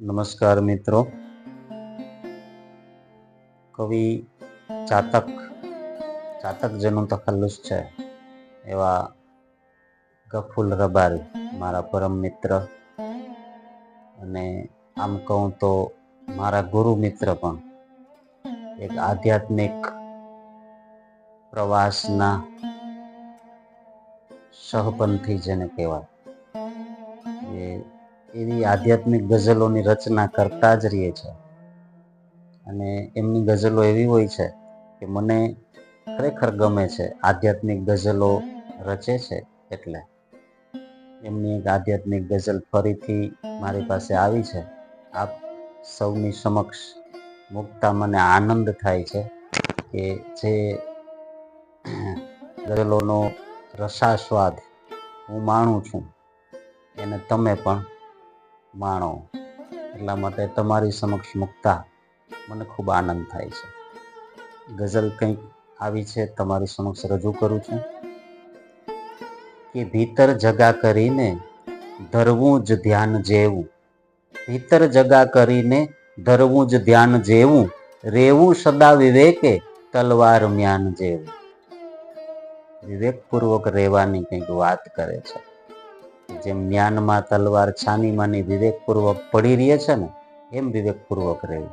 નમસ્કાર મિત્રો. કવિ ચાતક ચાતક જેનું તખલ્લુસ છે. એવા ગફુલ રબારી મારા પરમ મિત્ર. અને આમ કહું તો મારા ગુરુ મિત્ર પણ. એક આધ્યાત્મિક પ્રવાસના સહપંથી જેને કહેવાય. એ એવી આધ્યાત્મિક ગઝલોની રચના કરતા જ રહીએ છે અને એમની ગઝલો એવી હોય છે કે મને ખરેખર ગમે છે, આધ્યાત્મિક ગઝલો રચે છે એટલે. એમની એક આધ્યાત્મિક ગઝલ ફરીથી મારી પાસે આવી છે. આપ સૌની સમક્ષ મૂકતા મને આનંદ થાય છે કે જે ગઝલોનો રસાસ્વાદ હું માણું છું. એને તમે પણ માણો. એટલા માટે તમારી સમક્ષ મૂકતા મને ખૂબ આનંદ થાય છે. ગઝલ કંઈક આવી છે, તમારી સમક્ષ રજૂ કરું છું. કે ભીતર જગા કરીને ધરવું જ ધ્યાન જેવું. ભીતર જગા કરીને ધરવું જ ધ્યાન જેવું. રેવું સદા વિવેકે તલવાર મ્યાન જેવું. વિવેકપૂર્વક રહેવાની કંઈક વાત કરે છે. જેમ જ્ઞાનમાં તલવાર છાનીમાંની વિવેકપૂર્વક પડી રહે છે ને, એમ વિવેકપૂર્વક રહેવું.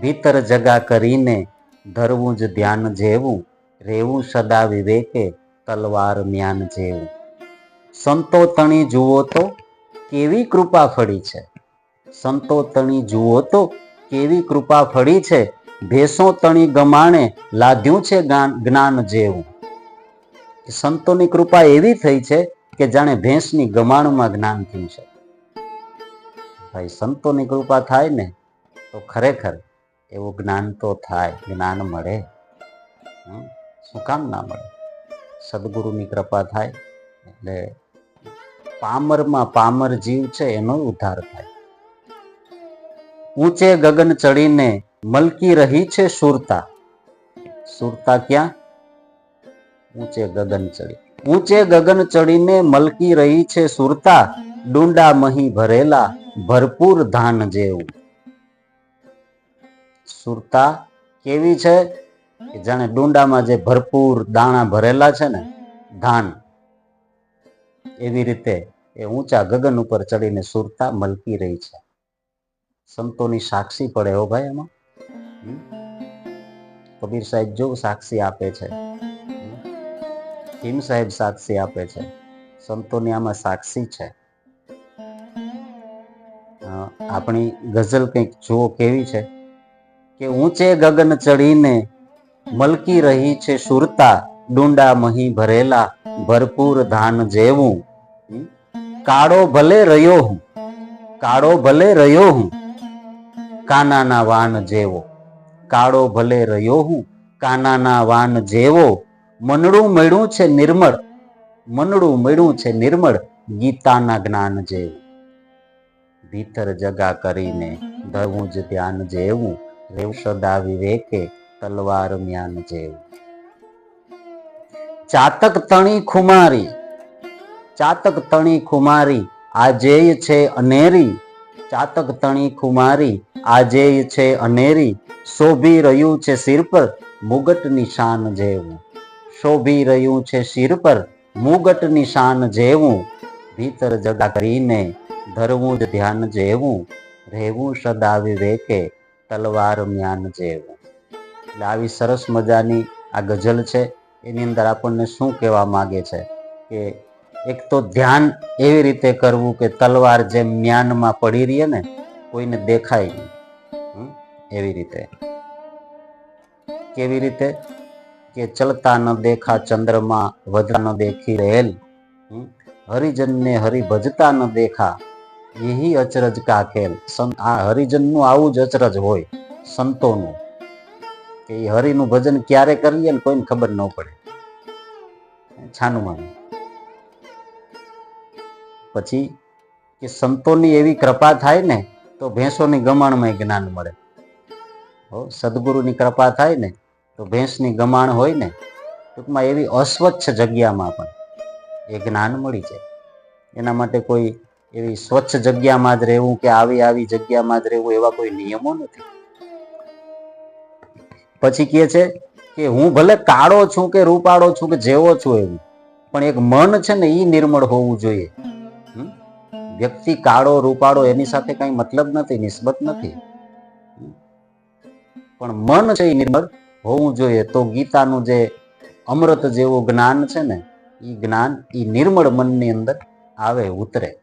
ભીતર જગા કરીને ધરવું જ ધ્યાન જેવું, રહેવું સદા વિવેકે તલવાર જ્ઞાન જેવું. સંતો તણી જુઓ તો કેવી કૃપા ફળી છે. સંતો તણી જુઓ તો કેવી કૃપા ફળી છે. ભેસો તણી ગમાણે લાદ્યું છે જ્ઞાન જેવું. સંતોની કૃપા એવી થઈ છે કે જાણે ભેંસની ગમાણમાં જ્ઞાન થયું છે. ભાઈ, સંતોની કૃપા થાય ને, તો ખરેખર એવું જ્ઞાન તો થાય, જ્ઞાન મળે. શું કામ ના મળે? સદગુરુની કૃપા થાય, એટલે પામરમાં પામર જીવ છે એનો ઉદ્ધાર થાય. ઊંચે ગગન ચડીને મલકી રહી છે સુરતા. સુરતા ક્યાં? ઊંચે ગગન ચડી. ઊંચે ગગન ચડીને મલકી રહી છે સુરતા, ડુંડા મહી ભરેલા, ભરપૂર ધાન જેવું. સુરતા, કેવી છે? જાણે ડુંડામાં જે ભરપૂર દાણા ભરેલા છે ને, ધાન. એવી રીતે એ ઊંચા ગગન ઉપર ચડીને સુરતા મલકી રહી છે. સંતોની સાક્ષી પડે હો ભાઈ એમાં કબીર સાહેબ જો સાક્ષી આપે છે. ભીમ સાહેબ સાક્ષી આપે છે. સંતોની આમાં સાક્ષી છે. આપણી ગઝલ કંઈક જુઓ કેવી છે? કે ઊંચે ગગન ચડીને મલકી રહી છે સુરતા, ડુંડા મહી ભરેલા, ભરપૂર ધાન જેવું. કાળો ભલે રહ્યો હું, કાળો ભલે રહ્યો હું, કાનાના વાન જેવો. કાળો ભલે રહ્યો હું, કાનાના વાન જેવો. મનડું મળ્યું છે નિર્મળ, મનડું મળ્યું છે નિર્મળ, ગીતાના જ્ઞાન જેવું. ભીતર જગા કરીને ધરવું જ ધ્યાન જેવું, રેવ સદા વિવેકે તલવાર મ્યાન જેવું. ચાતક તણી ખુમારી, ચાતક તણી ખુમારી, આજેય છે અનેરી. ચાતક તણી ખુમારી, આજેય છે અનેરી. શોભી રહ્યું છે સિર પર મુગટ નિશાન જેવું. શોભી રહ્યું છે શિર પર. મુગટ નિશાન જેવું, ભીતર જગા કરીને ધરવું જ ધ્યાન જેવું, રહેવું સદા વિવેકે તલવાર મ્યાન જેવું. એટલે આવી સરસ મજાની આ ગઝલ છે, એની અંદર આપણને શું કહેવા માગે છે કે એક તો ધ્યાન એવી રીતે કરવું કે તલવાર જેમ મ્યાનમાં પડી રહીએ ને, કોઈને દેખાય નહીં. એવી રીતે. કેવી રીતે? કે ચલતા ન દેખા ચંદ્રમાં વધા ન દેખી રહેલ? હરિજનને હરિ ભજતા ન દેખા, એહી અચરજ કા ખેલ આ હરિજનનું આવું જ અચરજ હોય, સંતોનું. કે એ હરિનું ભજન ક્યારે કરીએ ને કોઈને ખબર ન પડે. છાનું માનું. પછી કે સંતોની એવી કૃપા થાય ને, તો ભેંસોની ગમાણમાં જ્ઞાન મળે. સદગુરુની કૃપા થાય ને તો ભેંસની ગમાણ હોય ને, ટૂંકમાં એવી અસ્વચ્છ જગ્યામાં પણ એ જ્ઞાન મળી જાય. એના માટે કોઈ એવી સ્વચ્છ જગ્યામાં જ રહેવું કે આવી આવી જગ્યામાં જ રહેવું એવા કોઈ નિયમો નથી. પછી કહે છે કે હું ભલે કાળો છું કે રૂપાળો છું કે જેવો છું એવું પણ એક મન છે ને એ નિર્મળ હોવું જોઈએ. વ્યક્તિ કાળો, રૂપાળો એની સાથે કઈ મતલબ નથી, નિસ્બત નથી. પણ મન છે એ નિર્મળ હોવું જોઈએ. તો ગીતાનું જે અમૃત જેવું જ્ઞાન છે ને એ જ્ઞાન એ નિર્મળ મનની અંદર આવે, ઉતરે.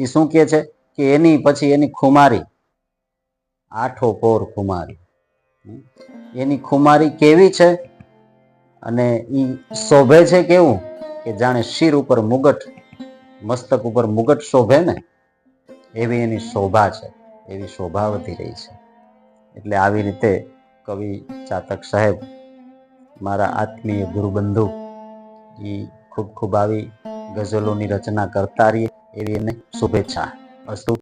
એ શું કે છે? કે એની પછી એની ખુમારી, આઠો પોર ખુમારી. એની ખુમારી કેવી છે? અને એ શોભે છે કેવું? કે જાણે શિર ઉપર મુગટ, મસ્તક ઉપર મુગટ શોભે ને, એવી એની શોભા છે, એવી શોભા વધી રહી છે. એટલે આવી રીતે કવિ ચાતક સાહેબ, મારા આત્મીય ગુરુબંધુ એ ખૂબ ખૂબ આવી ગઝલોની રચના કરતા રહીએ એવી એને શુભેચ્છા. અસ્તુ.